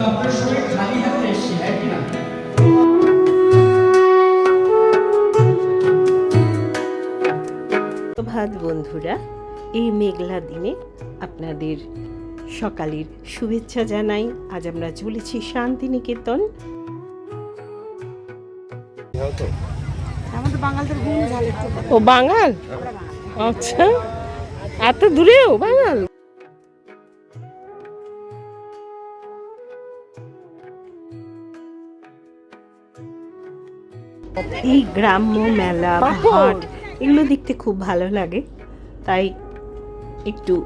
আপনার শরীর খালি হাতে এসছি হ্যাঁ কি ভাত বন্ধুরা এই মেঘলা দিনে আপনাদের সকালের শুভেচ্ছা জানাই। আজ আমরা চলেছি শান্তিনিকেতন। ও বাঙাল? আচ্ছা। এত দূরেও বাঙাল? এই গ্রাম্য মেলা হাট এগুলো দেখতে খুব ভালো লাগে। তাই একটু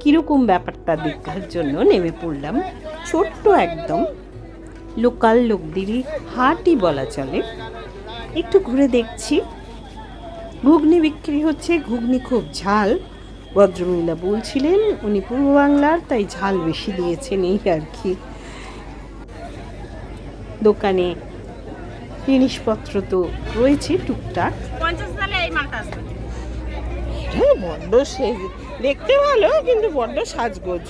কীরকম ব্যাপারটা দেখার জন্য নেমে পড়লাম। ছোট্ট একদম। লোকাল লোকদেরই হাটই বলা চলে। একটু ঘুরে দেখছি। ঘুগনি বিক্রি হচ্ছে ঘুগনি খুব ঝাল। ভদ্রমহিলা বলছিলেন উনি পূর্ব বাংলার তাই ঝাল বেশি দিয়েছেন এই আর কি। দোকানে জিনিসপত্র তো রয়েছে টুকটাক। হ্যাঁ বড্ড সে দেখতে ভালো কিন্তু বড্ড সাজগোজ।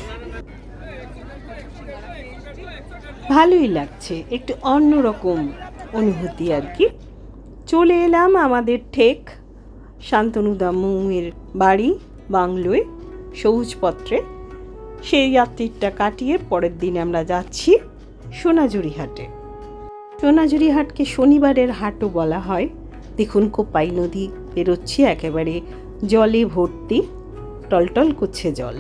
ভালোই লাগছে একটু অন্যরকম অনুভূতি আর কি। চলে এলাম আমাদের ঠেক শান্তনুদা মৌয়ের বাড়ি বাংলোয় সবুজপত্রে। সেই যাত্রীটা কাটিয়ে পরের দিন আমরা যাচ্ছি সোনাঝুরি হাটে সোনাঝুরি হাটকে শনিবারের হাটও বলা হয়। দেখুন কোপাই নদী বেরোচ্ছি একেবারে জলে ভর্তি টলটল করছে জল।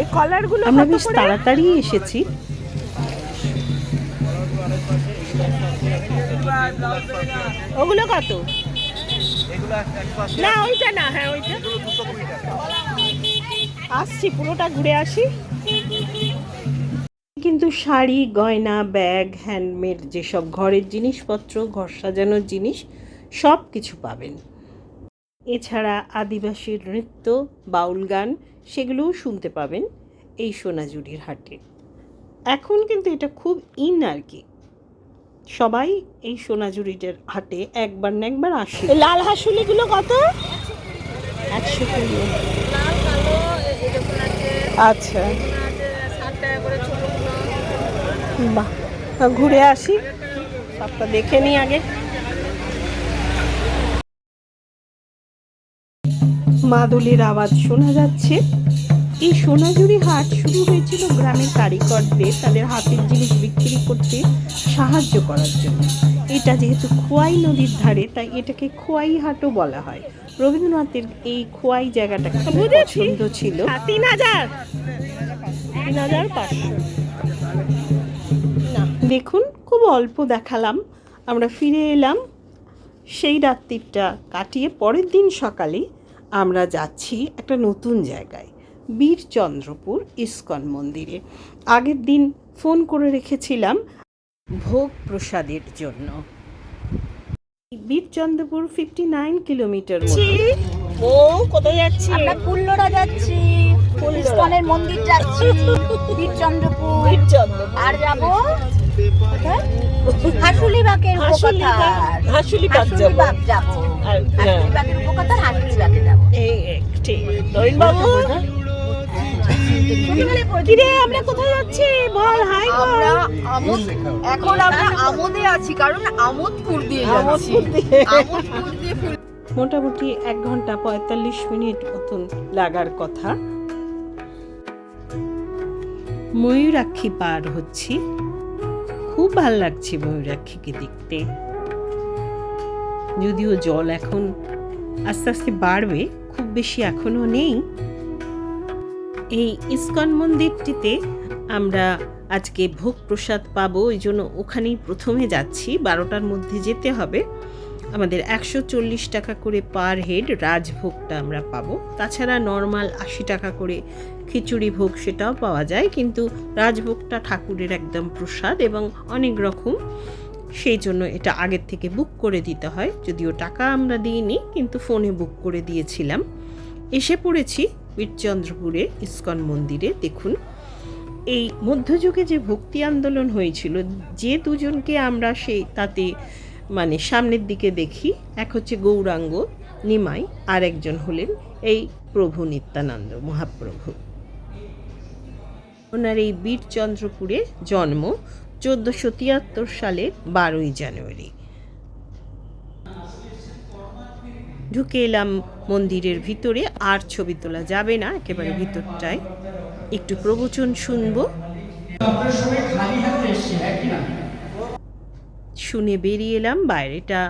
এই কলারগুলো আমরা বেশ তাড়াতাড়ি এসেছি। ওগুলো কত? না ওইটা না হ্যাঁ ওইটা। আসছি পুরোটা ঘুরে আসি। কিন্তু শাড়ি গয়না ব্যাগ হ্যান্ডমেড যেসব ঘরের জিনিসপত্র ঘর সাজানোর জিনিস সব কিছু পাবেন। এছাড়া আদিবাসী নৃত্য বাউল গান সেগুলোও শুনতে পাবেন এই সোনাঝুরির হাটে। এখন কিন্তু এটা খুব ইন আর কি। সবাই এই সোনাঝুরিটার হাটে একবার না একবার আসে। লাল হাসুলিগুলো কত? একশো কুড়ি। আচ্ছা। বাহ ঘুরে আসি। সবটা দেখে নিই আগে। মাদুলির আওয়াজ শোনা যাচ্ছে। এই সোনাঝুরি হাট শুরু হয়েছিল গ্রামের কারিগরদের তাদের হাতের জিনিস বিক্রি করতে সাহায্য করার জন্য। এটা যেহেতু খোয়াই নদীর ধারে তাই এটাকে খোয়াই হাটও বলা হয়। রবীন্দ্রনাথের এই খোয়াই জায়গাটা খুব পছন্দ ছিল। তিন হাজার। তিন হাজার পাঁচশো। দেখুন খুব অল্প দেখালাম। আমরা ফিরে এলাম। সেই রাত্রিটা কাটিয়ে পরের দিন সকালে আমরা যাচ্ছি একটা নতুন জায়গায় বীরচন্দ্রপুর ইস্কন মন্দিরে। আগের দিন ফোন করে রেখেছিলাম ভোগ প্রসাদের জন্য। বীরচন্দ্রপুর ফিফটি নাইন কিলোমিটার ও কোথায় যাচ্ছি? আমরা ফুল্লরা যাচ্ছি ইস্কনের মন্দির যাচ্ছি বীরচন্দ্রপুর। আর যাব হাসুলিবাগের হাসুলিবাগ যাব। হাসুলিবাগ যাব। আর হাসুলিবাগের উপকথার হাসুলিবাগে যাব। এই এই, ঠিক। নবীনবাবু? কিরে আমরা কোথায় যাচ্ছি? বল হাই আমরা এখন আমরা আমোদে আছি কারণ আমোদপুর দিয়ে যাচ্ছি। আমোদপুর দিয়ে। মোটামুটি এক ঘণ্টা পঁয়তাল্লিশ মিনিট মতন লাগার কথা। ময়ূরাক্ষী পার হচ্ছি। খুব ভালো লাগছে ময়ূরাক্ষীকে দেখতে। যদিও জল এখন আস্তে আস্তে বাড়বে, খুব বেশি এখনও নেই। এই ইস্কন মন্দিরটিতে আমরা আজকে ভোগ প্রসাদ পাবো, ওই জন্য ওখানেই প্রথমে যাচ্ছি। বারোটার মধ্যে যেতে হবে। আমাদের একশো চল্লিশ টাকা করে পার হেড রাজভোগটা আমরা পাবো। তাছাড়া নর্মাল আশি টাকা করে খিচুড়ি ভোগ সেটাও পাওয়া যায়, কিন্তু রাজভোগটা ঠাকুরের একদম প্রসাদ এবং অনেক রকম। সেই জন্য এটা আগের থেকে বুক করে দিতে হয়, যদিও টাকা আমরা দিইনি, কিন্তু ফোনে বুক করে দিয়েছিলাম। এসে পড়েছি বীরচন্দ্রপুরে ইস্কন মন্দিরে, দেখুন। এই মধ্যযুগে যে ভক্তি আন্দোলন হয়েছিল, যে দুজনকে আমরা সেই তাতে মানে সামনের দিকে দেখি, এক হচ্ছে গৌরাঙ্গ নিমাই, আর একজন হলেন এই প্রভু নিত্যানন্দ মহাপ্রভু। ওনার এই বীরচন্দ্রপুরে জন্ম, চোদ্দোশো তিয়াত্তর সালের বারোই জানুয়ারি। ঢুকে এলাম মন্দিরের ভিতরে, আর ছবি তোলা যাবে না, একেবারে ভিতরটায়। একটু প্রবচন শুনব। শুনে বেরিয়ে এলাম বাইরেটা।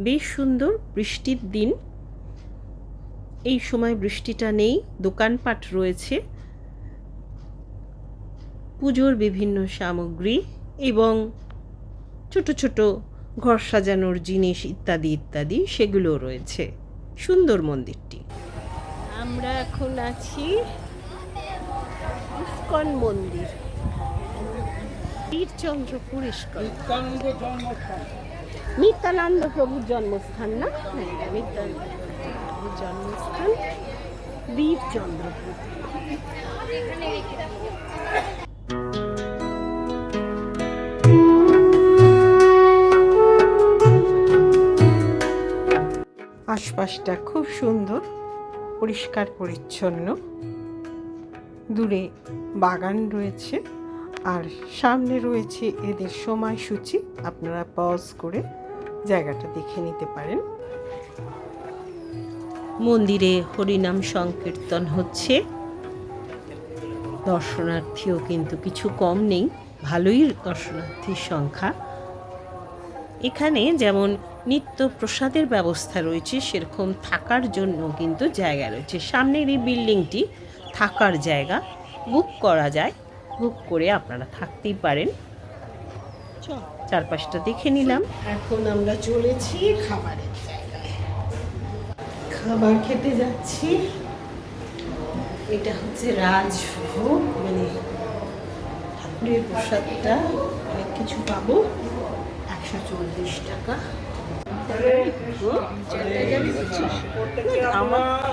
বেশ সুন্দর, বৃষ্টির দিন। এই সময় বৃষ্টিটা নেই, দোকানপাট রয়েছে। পুজোর বিভিন্ন সামগ্রী এবং ছোট ছোট ঘর সাজানোর জিনিস ইত্যাদি ইত্যাদি সেগুলো রয়েছে। সুন্দর মন্দিরটি। আমরা এখন আছি ইস্কন মন্দির। বীরচন্দ্রপুর ইস্কন। নিত্যানন্দ প্রভুর জন্মস্থান না? হ্যাঁ, নিত্যানন্দ প্রভুর জন্মস্থান। বীরচন্দ্রপুর আশপাশটা খুব সুন্দর, পরিষ্কার, পরিচ্ছন্ন। দূরে বাগান রয়েছে আর সামনে রয়েছে এদের সময়সূচি। আপনারা পজ করে জায়গাটা দেখে নিতে পারেন। মন্দিরে হরিনাম সংকীর্তন হচ্ছে। দর্শনার্থীও কিন্তু কিছু কম নেই, ভালোই দর্শনার্থীর সংখ্যা। এখানে যেমন নিত্য প্রসাদের ব্যবস্থা রয়েছে সেরকম থাকার জন্য কিন্তু জায়গা রয়েছে। সামনের এই বিল্ডিংটি থাকার জায়গা। বুক করা যায় বুক করে আপনারা থাকতেই পারেন। চারপাশটা দেখে নিলাম। এখন আমরা চলেছি খাবারের জায়গায়। খাবার খেতে যাচ্ছি। এটা হচ্ছে রাজভোগ মানে ঠাকুরের প্রসাদটা। অনেক কিছু পাবো। একশো চল্লিশ টাকা। আমার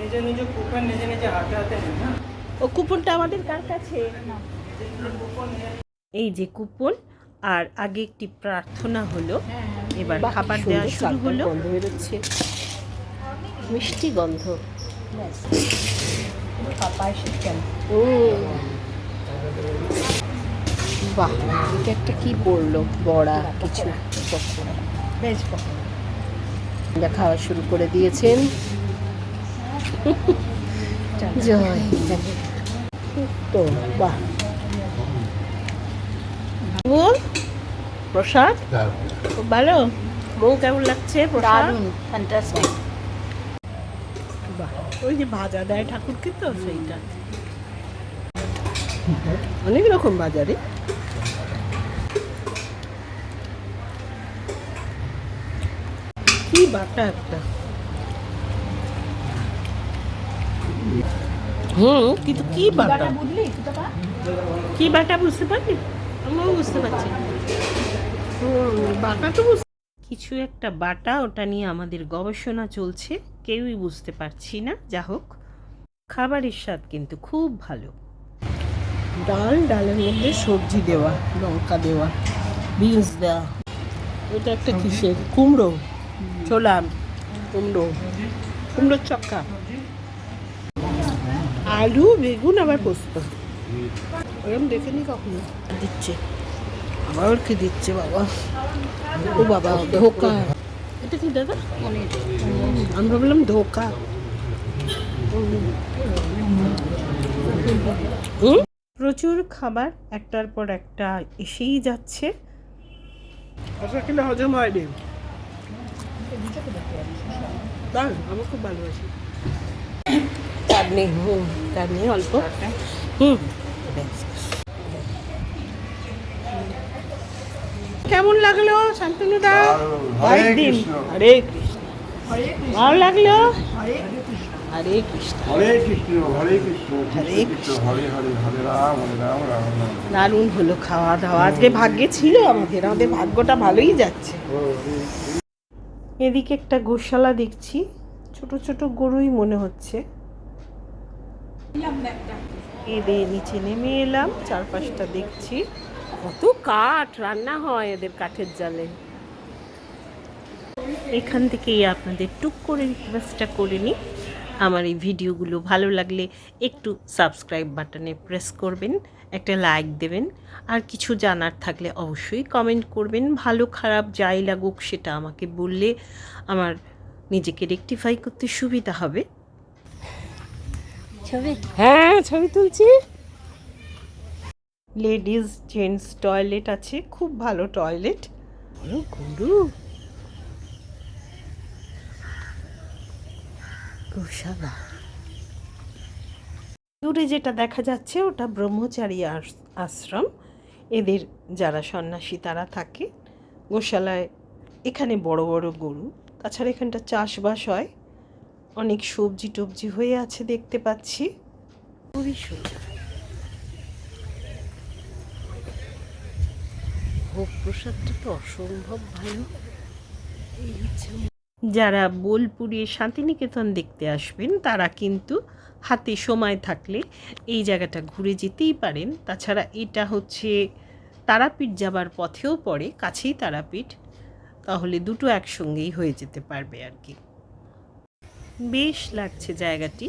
নিজে নিজে কুপন নিজে নিজে হাতে হাতে নেন না। ও কুপনটা আমাদের কার কাছে? এই যে কুপন আর আগে একটি প্রার্থনা হলো। এবার খাবার দেওয়া শুরু হলো। গন্ধ বেরোচ্ছে মিষ্টি গন্ধ। ও। বাহ এটা একটা কি পড়ল বড়া কিছু। বেশ আমরা খাওয়া শুরু করে দিয়েছেন। জয়। তো বাহ। প্রসাদ? খুব ভালো। বউ কেমন লাগছে প্রসাদ? ফ্যান্টাস্টিক বাহ। ওই যে ভাজা দেয় ঠাকুরকে তো সেইটা। অনেক রকম বাজারে। বাটা একটা। হুম কিন্তু কি বাটা? বুঝলি? কি বাটা বুঝতে পারলি? আমিও বুঝতে পারছি। হুম, বাটা তো কিছু একটা বাটা ওটা নিয়ে আমাদের গবেষণা চলছে। কেউই বুঝতে পারছি না। যা হোক খাবারের স্বাদ কিন্তু খুব ভালো। ডাল ডালের মধ্যে সবজি দেওয়া লঙ্কা দেওয়া বিনস দেওয়া। এটা একটা কিসের? কুমড়ো? ছোলা কুমড়ো, কুমড়োর চক্কা। আলু, বেগুন, আবার পোস্ত। ওরম দেখিনি কখনো। দিচ্ছে। আবার কি দিচ্ছে বাবা? ও বাবা, ধোকা। এটা কি দাদা? আমি ভাবলাম ধোকা? প্রচুর খাবার, একটার পর একটা এসেই যাচ্ছে। আশা কিনা হজম হয়নি। দারুণ, আমার খুব ভালোবাসি। চাটনি হুম চাটনি অল্প। হুম। কেমন লাগল শান্তনু দা হরে কৃষ্ণ। হরে কৃষ্ণ। ভালো লাগল? হরে কৃষ্ণ। হরে কৃষ্ণ হরে কৃষ্ণ হরে কৃষ্ণ কৃষ্ণ। হরে হরে হরে রাম হরে রাম রাম দারুণ হলো খাওয়া দাওয়া। আজকে ভাগ্যে ছিল আমাদের আমাদের ভাগ্যটা ভালোই যাচ্ছে। এদিকে একটা গোশালা দেখছি, ছোট ছোট গরুই মনে হচ্ছে। এদের নিচে নেমে এলাম, চারপাশটা দেখছি। কত কাঠ, রান্না হয় এদের কাঠের জালে। এখান থেকেই আপনাদের টুক করে রিকোয়েস্টটা করে নিই। আমার এই ভিডিওগুলো ভালো লাগলে একটু সাবস্ক্রাইব বাটনে প্রেস করবেন একটা লাইক দেবেন আর কিছু জানার থাকলে অবশ্যই কমেন্ট করবেন। ভালো খারাপ যাই লাগুক সেটা আমাকে বললে আমার নিজেকে রেকটিফাই করতে সুবিধা হবে। ছবি? হ্যাঁ ছবি তুলছি। লেডিস জেন্টস টয়লেট আছে খুব ভালো টয়লেট গরু গোশালা। দূরে যেটা দেখা যাচ্ছে, ওটা ব্রহ্মচারী আশ্রম। এদের যারা সন্ন্যাসী, তারা থাকে গোশালায়। এখানে বড় বড় গরু। তাছাড়া এখানটা চাষবাস হয়। অনেক সবজি টবজি হয়ে আছে দেখতে পাচ্ছি। খুবই সুন্দর। ভোগ প্রসাদটা তো অসম্ভব ভালো। এই হচ্ছে যারা বোলপুরে শান্তিনিকেতন দেখতে আসবেন, তারা কিন্তু হাতে সময় থাকলে এই জায়গাটা ঘুরে যেতেই পারেন। তাছাড়া এটা হচ্ছে তারাপীঠ যাবার পথেও পড়ে, কাছেই তারাপীঠ। তাহলে দুটো একসঙ্গেই হয়ে যেতে পারবে আর কি। বেশ লাগছে জায়গাটি।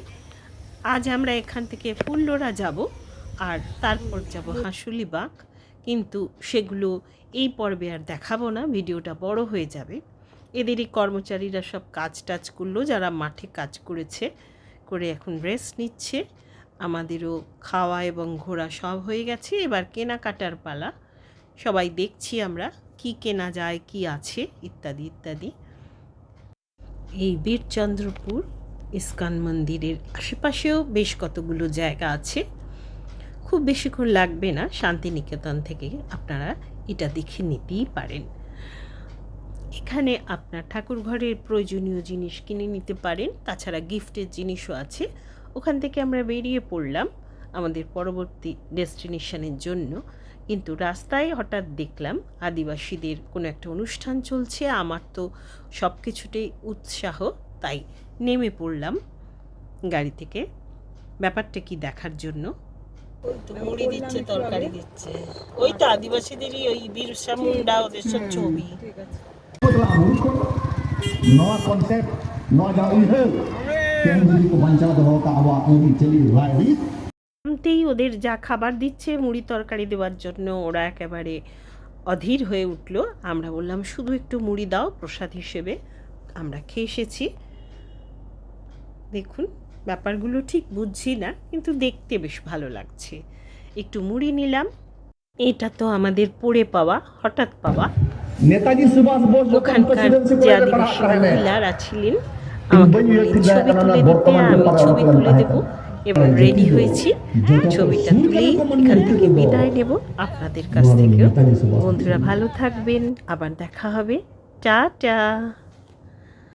আজ আমরা এখান থেকে ফুল্লরা যাব আর তারপর যাব হাঁসুলিবাগ কিন্তু সেগুলো এই পর্বে আর দেখাবো না, ভিডিওটা বড় হয়ে যাবে। এদেরই কর্মচারীরা সব কাজ টাজ করল, যারা মাঠে কাজ করেছে, করে এখন রেস্ট নিচ্ছে। আমাদেরও খাওয়া এবং ঘোরা সব হয়ে গেছে। এবার কেনাকাটার পালা। সবাই দেখছি আমরা কি কেনা যায়, কি আছে, ইত্যাদি ইত্যাদি। এই বীরচন্দ্রপুর, ইস্কন মন্দিরের আশেপাশেও বেশ কতগুলো জায়গা আছে। খুব বেশিক্ষণ লাগবে না, শান্তিনিকেতন থেকে আপনারা এটা দেখে নিতেই পারেন। এখানে আপনার ঠাকুর ঘরের প্রয়োজনীয় জিনিস কিনে নিতে পারেন তাছাড়া গিফটের জিনিসও আছে। ওখান থেকে আমরা বেরিয়ে পড়লাম আমাদের পরবর্তী ডেস্টিনেশনের জন্য। কিন্তু রাস্তায় হঠাৎ দেখলাম আদিবাসীদের কোনো একটা অনুষ্ঠান চলছে আমার তো সব কিছুতেই উৎসাহ তাই নেমে পড়লাম গাড়ি থেকে। ব্যাপারটা কি দেখার জন্য? মুড়ি দিচ্ছে তরকারি দিচ্ছে। ওই তো আদিবাসীদেরই ওই বিরসা মুন্ডা ওদের সব ছবি। Konsep ওদের যা খাবার দিচ্ছে মুড়ি তরকারি দেওয়ার জন্য ওরা একেবারে অধীর হয়ে উঠল আমরা বললাম শুধু একটু মুড়ি দাও প্রসাদ হিসেবে আমরা খেয়ে এসেছি দেখুন ব্যাপারগুলো ঠিক বুঝছি না কিন্তু দেখতে বেশ ভালো লাগছে একটু মুড়ি নিলাম এটা তো আমাদের পড়ে পাওয়া হঠাৎ পাওয়া Netaji সুভাষ বোস bukan ওখানকার presiden যে আদিবাসী মহিলারা ছিলেন আমাকে ছবি তুলে দিতে আমি ছবি তুলে দেব এবং রেডি হয়েছি। ছবিটা তুলেই এখান থেকে বিদায় নেব আপনাদের কাছ থেকেও। বন্ধুরা ভালো থাকবেন আবার দেখা হবে। টা টা